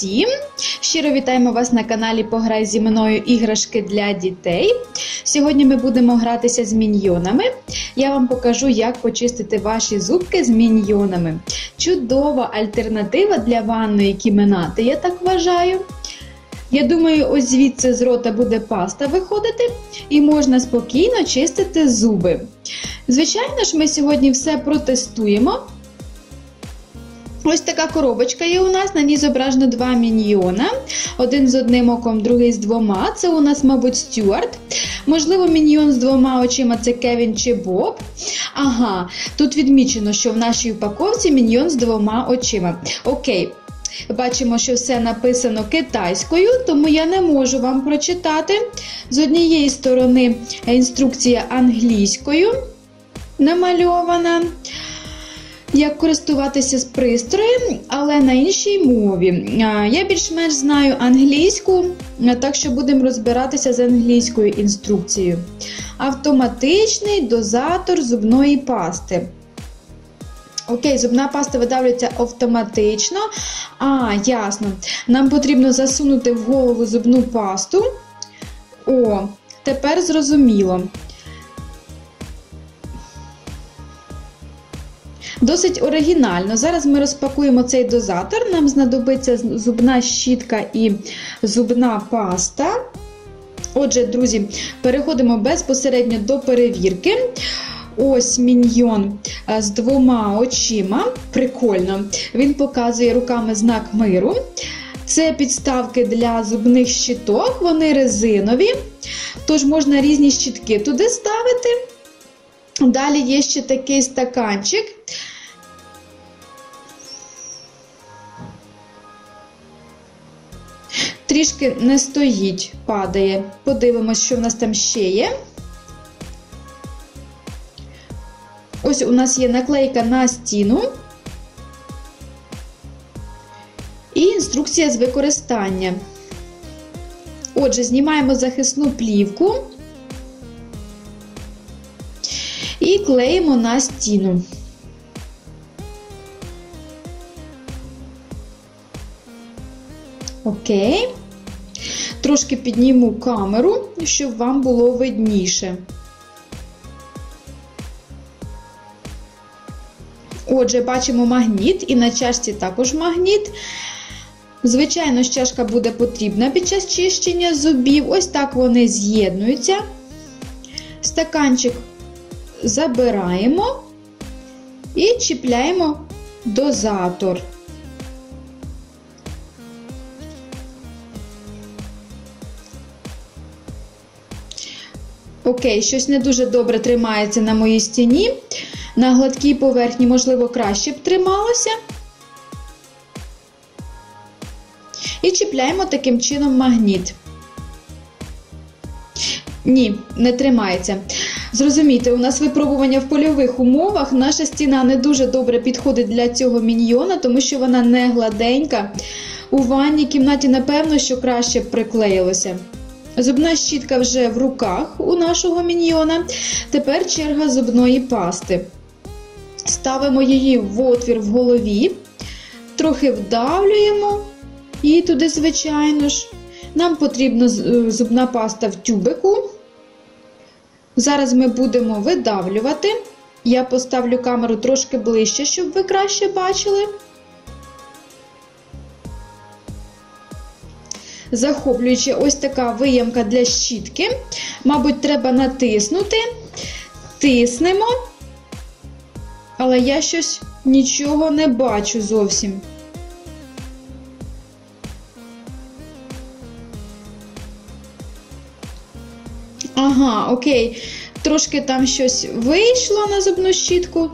всім! Щиро вітаємо вас на каналі Пограй зі мною іграшки для дітей. Сьогодні ми будемо гратися з міньйонами. Я вам покажу, як почистити ваші зубки з міньйонами. Чудова альтернатива для ванної кіменати, я так вважаю. Я думаю, ось звідси з рота буде паста виходити, і можна спокійно чистити зуби. Звичайно ж, ми сьогодні все протестуємо. Ось така коробочка є у нас, на ній зображено два міньйона. Один з одним оком, другий з двома. Це у нас, мабуть, Стюарт. Можливо, міньйон з двома очима це Кевін чи Боб. Ага, тут відмічено, що в нашій упаковці міньйон з двома очима. Окей. Бачимо, що все написано китайською, тому я не можу вам прочитати. З однієї сторони інструкція англійською намальована як користуватися з пристроєм, але на іншій мові. Я більш-менш знаю англійську, так що будемо розбиратися з англійською інструкцією. Автоматичний дозатор зубної пасти. Окей, зубна паста видавлюється автоматично. А, ясно. Нам потрібно засунути в голову зубну пасту. О, тепер зрозуміло. Досить оригінально. Зараз ми розпакуємо цей дозатор. Нам знадобиться зубна щітка і зубна паста. Отже, друзі, переходимо безпосередньо до перевірки. Ось міньйон е, з двома очима. Прикольно. Він показує руками знак миру. Це підставки для зубних щиток, вони резинові. Тож можна різні щітки туди ставити. Далі є ще такий стаканчик. Трішки не стоїть, падає. Подивимось, що в нас там ще є. Ось у нас є наклейка на стіну і інструкція з використання. Отже, знімаємо захисну плівку і клеїмо на стіну. Окей. Трошки підніму камеру, щоб вам було видніше. Отже, бачимо магніт, і на чашці також магніт. Звичайно, чашка буде потрібна під час чищення зубів. Ось так вони з'єднуються. Стаканчик забираємо і чіпляємо дозатор. Окей, щось не дуже добре тримається на моїй стіні. На гладкій поверхні, можливо, краще б трималося. І чіпляємо таким чином магніт. Ні, не тримається. Зрозумійте, у нас випробування в польових умовах. Наша стіна не дуже добре підходить для цього міньйона, тому що вона не гладенька. У ванній кімнаті, напевно, що краще б приклеїлося. Зубна щітка вже в руках у нашого міньйона. Тепер черга зубної пасти. Ставимо її в отвір в голові, трохи вдавлюємо і туди, звичайно ж, нам потрібна е, зубна паста в тюбику. Зараз ми будемо видавлювати. Я поставлю камеру трошки ближче, щоб ви краще бачили. Захоплюючи ось така виямка для щітки. Мабуть, треба натиснути, тиснемо, але я щось нічого не бачу зовсім. Ага, окей. Трошки там щось вийшло на зубну щітку,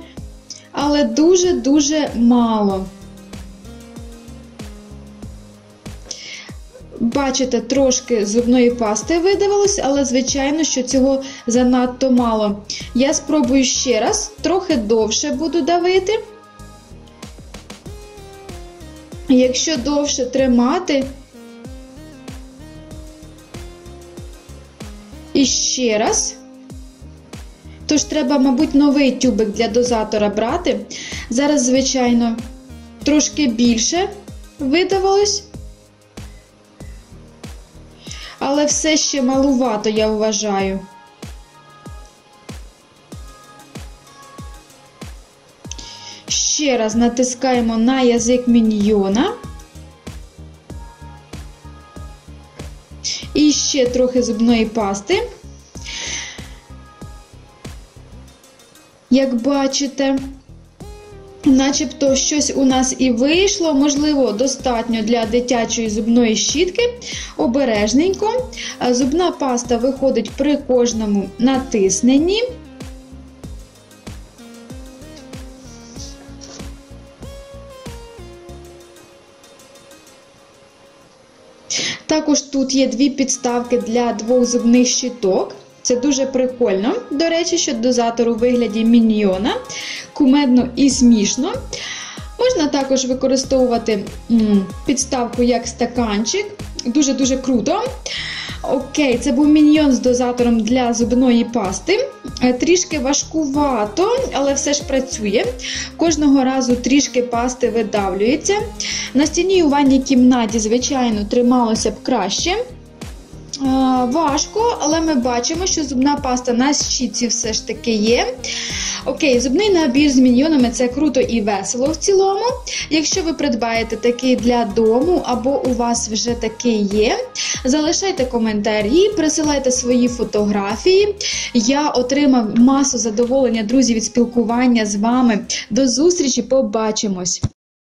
але дуже-дуже мало. Бачите, трошки зубної пасти видавалось, але, звичайно, що цього занадто мало. Я спробую ще раз, трохи довше буду давити. Якщо довше тримати, і ще раз, тож треба, мабуть, новий тюбик для дозатора брати. Зараз, звичайно, трошки більше видавалось. Але все ще малувато, я вважаю. Ще раз натискаємо на язик міньйона. І ще трохи зубної пасти. Як бачите, начебто щось у нас і вийшло, можливо, достатньо для дитячої зубної щітки. Обережненько. Зубна паста виходить при кожному натисненні. Також тут є дві підставки для двох зубних щиток. Це дуже прикольно. До речі, що дозатор у вигляді міньйона, кумедно і смішно. Можна також використовувати підставку як стаканчик. Дуже-дуже круто. Окей, це був міньйон з дозатором для зубної пасти. Е, трішки важкувато, але все ж працює. Кожного разу трішки пасти видавлюється. На стіні у ванній кімнаті, звичайно, трималося б краще. Е, важко, але ми бачимо, що зубна паста на щітці все ж таки є. Окей, зубний набір з міньйонами це круто і весело в цілому. Якщо ви придбаєте такий для дому або у вас вже такий є, залишайте коментарі, присилайте свої фотографії. Я отримав масу задоволення, друзі, від спілкування з вами. До зустрічі, побачимось!